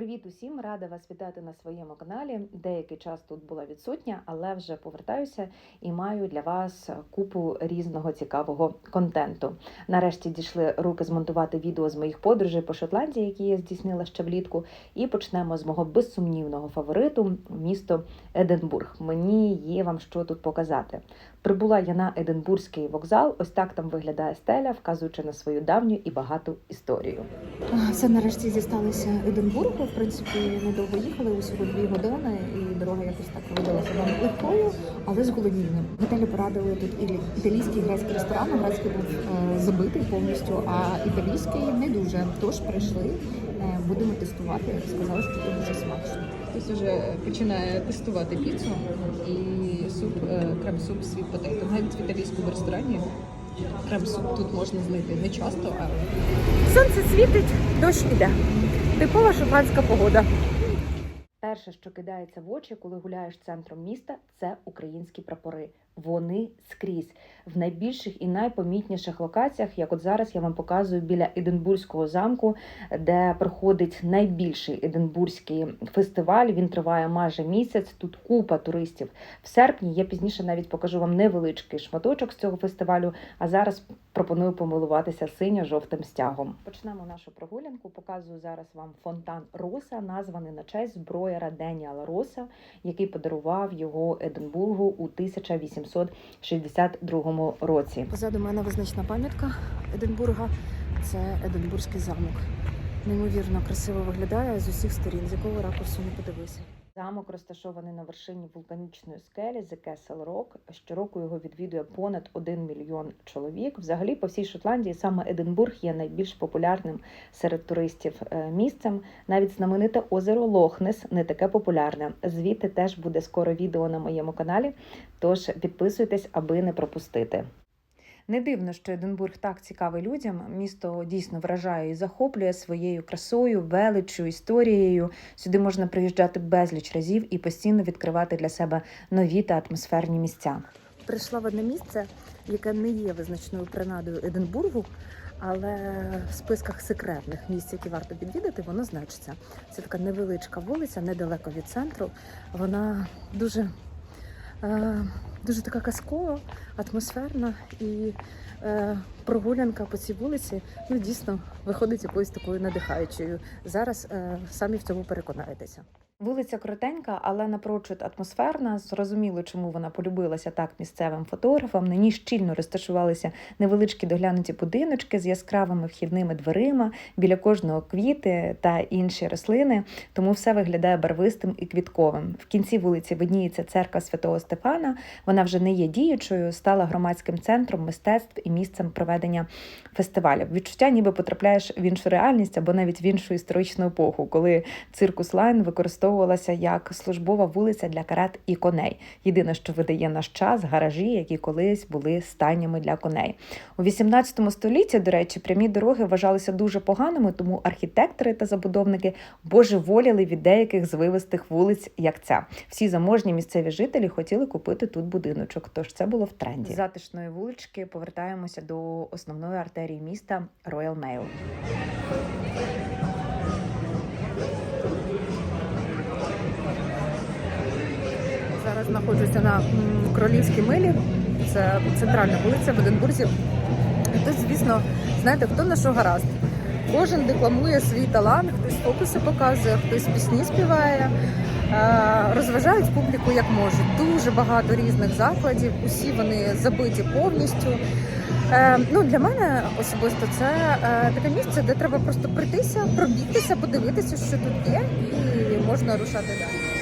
Привіт усім! Рада вас вітати на своєму каналі. Деякий час тут була відсутня, але вже повертаюся і маю для вас купу різного цікавого контенту. Нарешті дійшли руки змонтувати відео з моїх подорожей по Шотландії, які я здійснила ще влітку. І почнемо з мого безсумнівного фавориту місто Единбург. Мені є вам що тут показати. Прибула я на Единбурзький вокзал. Ось так там виглядає стеля, вказуючи на свою давню і багату історію. Все нарешті дісталися Единбургу. В принципі, недовго їхали, усього дві години, і дорога якось так видалася нам легкою, але зголоднілим. В готелі порадили тут і італійський грецький ресторан. Грецький був е, забитий повністю, а італійський не дуже. Тож прийшли, е, будемо тестувати. Сказали, що тут дуже смачно. Хтось вже починає тестувати піцу і суп, е, крем-суп світ потейто. Навіть в італійському ресторані крем-суп тут можна знайти не часто, але Сонце світить, дощ іде. Типова шотландська погода. Перше, що кидається в очі, коли гуляєш центром міста, це українські прапори. Вони скрізь в найбільших і найпомітніших локаціях, як от зараз я вам показую біля Единбурзького замку, де проходить найбільший Единбурзький фестиваль. Він триває майже місяць. Тут купа туристів. В серпні я пізніше навіть покажу вам невеличкий шматочок з цього фестивалю. А зараз пропоную помилуватися синьо-жовтим стягом. Почнемо нашу прогулянку. Показую зараз вам фонтан Роса, названий на честь зброяра Деніала Роса, який подарував його Единбургу у 1862 році. Позаду мене визначна пам'ятка Единбурга. Це Единбурзький замок. Неймовірно красиво виглядає з усіх сторін, з якого ракурсу не подивися. Замок розташований на вершині вулканічної скелі The Castle Rock. Щороку його відвідує понад 1 мільйон чоловік. Взагалі, по всій Шотландії саме Единбург є найбільш популярним серед туристів е, місцем. Навіть знамените озеро Лохнес не таке популярне. Звідти теж буде скоро відео на моєму каналі. Тож підписуйтесь, аби не пропустити. Не дивно, що Единбург так цікавий людям. Місто дійсно вражає і захоплює своєю красою, величчю, історією. Сюди можна приїжджати безліч разів і постійно відкривати для себе нові та атмосферні місця. Прийшла в одне місце, яке не є визначною принадою Единбургу, але в списках секретних місць, які варто відвідати, воно значиться. Це така невеличка вулиця, недалеко від центру. Вона дуже, е, дуже така казкова, атмосферна і е, прогулянка по цій вулиці ну, дійсно виходить якоюсь такою надихаючою. Зараз е, самі в цьому переконаєтеся. Вулиця коротенька, але напрочуд атмосферна. Зрозуміло, чому вона полюбилася так місцевим фотографам. На ній щільно розташувалися невеличкі доглянуті будиночки з яскравими вхідними дверима, біля кожного квіти та інші рослини. Тому все виглядає барвистим і квітковим. В кінці вулиці видніється церква святого Стефана. Вона вже не є діючою, стала громадським центром мистецтв і місцем проведення фестивалів. Відчуття, ніби потрапляєш в іншу реальність або навіть в іншу історичну епоху, коли циркус Лайн використовувалася як службова вулиця для карет і коней. Єдине, що видає наш час, гаражі, які колись були стайнями для коней. У 18 столітті, до речі, прямі дороги вважалися дуже поганими, тому архітектори та забудовники божеволіли від деяких звивистих вулиць, як ця. Всі заможні місцеві жителі хотіли купити тут будиночок, тож це було в тренді. Затишної вулички повертаємося до основної артерії міста Royal Mail. Зараз знаходжуся на Королівській милі. Це центральна вулиця в Единбурзі. І тут, звісно, знаєте, хто на що гаразд. Кожен декламує свій талант, хтось фокуси показує, хтось пісні співає, е, розважають публіку як можуть. Дуже багато різних закладів, усі вони забиті повністю. Е, ну, для мене особисто це е, таке місце, де треба просто прийтися, пробігтися, подивитися, що тут є, і можна рушати далі.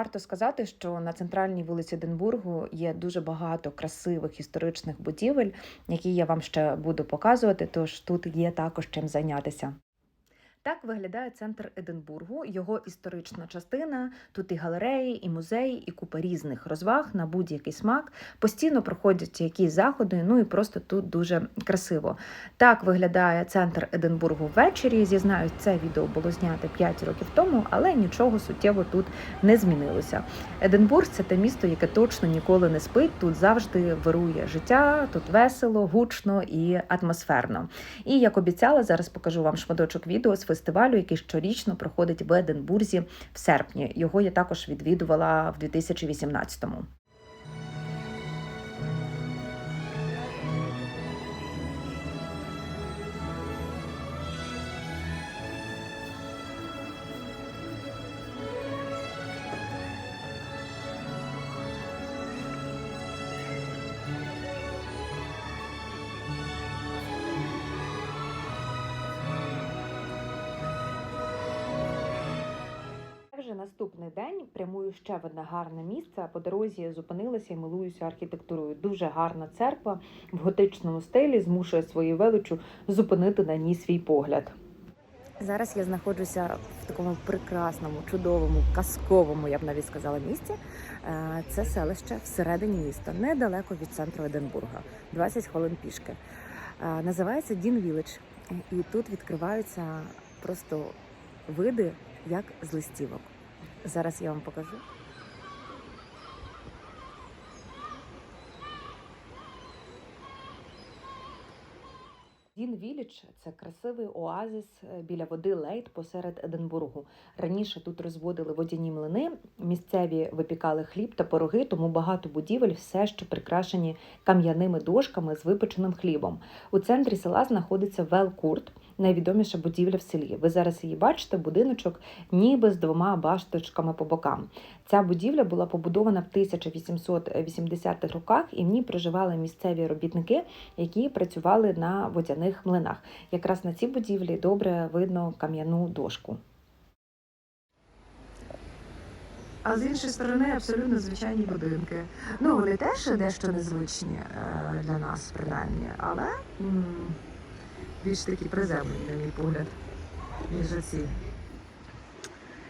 Варто сказати, що на центральній вулиці Денбургу є дуже багато красивих історичних будівель, які я вам ще буду показувати. Тож тут є також чим зайнятися. Так виглядає центр Единбургу, його історична частина. Тут і галереї, і музеї, і купа різних розваг на будь-який смак. Постійно проходять якісь заходи. Ну і просто тут дуже красиво. Так виглядає центр Единбургу ввечері. Зізнаюсь, це відео було знято 5 років тому, але нічого суттєво тут не змінилося. Единбург це те місто, яке точно ніколи не спить. Тут завжди вирує життя, тут весело, гучно і атмосферно. І як обіцяла, зараз покажу вам шматочок відео з фестивалю, який щорічно проходить в Единбурзі в серпні. Його я також відвідувала в 2018-му. Наступний день прямую ще в одне гарне місце. По дорозі зупинилася і милуюся архітектурою. Дуже гарна церква в готичному стилі змушує свою величу зупинити на ній свій погляд. Зараз я знаходжуся в такому прекрасному, чудовому, казковому, я б навіть сказала, місці. Е, Це селище всередині міста, недалеко від центру Единбурга, 20 хвилин пішки. Е, Називається Дін Віледж. І тут відкриваються просто види, як з листівок. Зараз я вам покажу. Віліч це красивий оазис е, біля води Лейт посеред Единбургу. Раніше тут розводили водяні млини, місцеві випікали хліб та пироги, тому багато будівель все ще прикрашені кам'яними дошками з випеченим хлібом. У центрі села знаходиться Велкурт, найвідоміша будівля в селі. Ви зараз її бачите, будиночок, ніби з двома башточками по бокам. Ця будівля була побудована в 1880-х роках, і в ній проживали місцеві робітники, які працювали на водяних млинах. Якраз на цій будівлі добре видно кам'яну дошку. А з іншої сторони, абсолютно звичайні будинки. Ну, вони теж дещо незвичні е, для нас, принаймні, але більш такі приземлені, на мій погляд, ніж оці.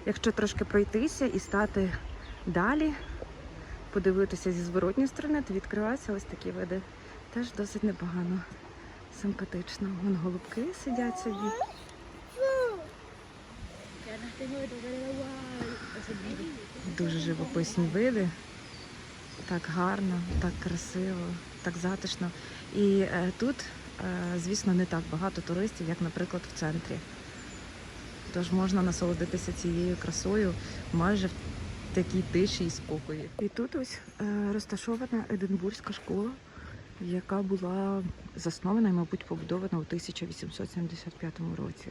Якщо трошки пройтися і стати далі, подивитися зі зворотньої сторони, то відкриваються ось такі види. Теж досить непогано, симпатично. Вон голубки сидять собі. Дуже живописні види. Так гарно, так красиво, так затишно. І е, тут, е, звісно, не так багато туристів, як, наприклад, в центрі. Тож можна насолодитися цією красою майже такій тиші і спокої. І тут ось е, розташована Единбурзька школа, яка була заснована і, мабуть, побудована у 1875 році.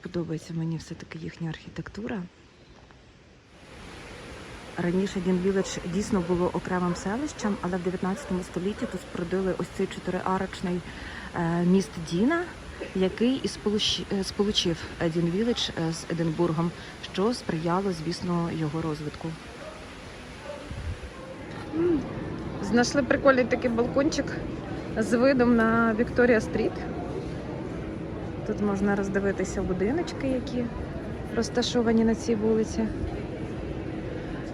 Подобається мені все-таки їхня архітектура. Раніше Дінвіледж дійсно було окремим селищем, але в 19 столітті тут спорудили ось цей чотириарочний е, міст Діна, який і е, сполучив Дінвіледж е, з Единбургом, що сприяло, звісно, його розвитку. Знайшли прикольний такий балкончик з видом на Вікторія Стріт. Тут можна роздивитися будиночки, які розташовані на цій вулиці.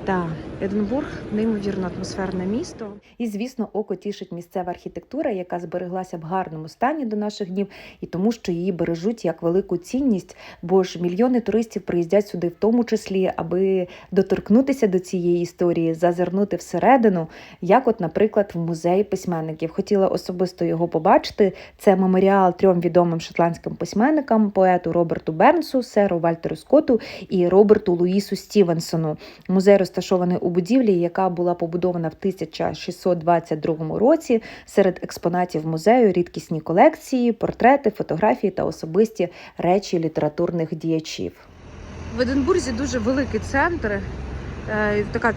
Так, Единбург неймовірно атмосферне місто. І, звісно, око тішить місцева архітектура, яка збереглася в гарному стані до наших днів, і тому, що її бережуть як велику цінність, бо ж мільйони туристів приїздять сюди, в тому числі, аби доторкнутися до цієї історії, зазирнути всередину, як, от, наприклад, в музей письменників. Хотіла особисто його побачити. Це меморіал трьом відомим шотландським письменникам: поету Роберту Бернсу, серу Вальтеру Скотту і Роберту Луїсу Стівенсону. Музей розташований у будівлі, яка була побудована в 1622 році. Серед експонатів музею рідкісні колекції, портрети, фотографії та особисті речі літературних діячів. В Единбурзі дуже великий центр, е, така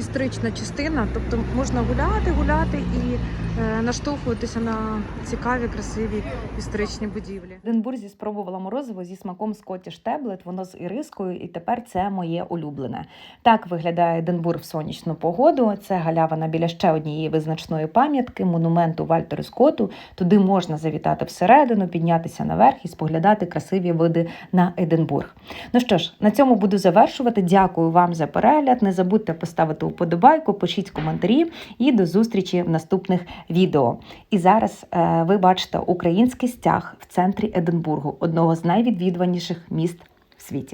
історична частина, тобто можна гуляти, гуляти і е, наштовхуватися на цікаві, красиві історичні будівлі. В Единбурзі спробувала морозиво зі смаком Scottish Tablet, воно з ірискою, і тепер це моє улюблене. Так виглядає Единбург в сонячну погоду. Це галявина біля ще однієї визначної пам'ятки, монументу Вальтеру Скотту. Туди можна завітати всередину, піднятися наверх і споглядати красиві види на Единбург. Ну що ж, на цьому буду завершувати. Дякую вам за перегляд. Не забудьте поставити вподобайку, пишіть коментарі і до зустрічі в наступних відео. І зараз е, ви бачите український стяг в центрі Единбургу, одного з найвідвідуваніших міст в світі.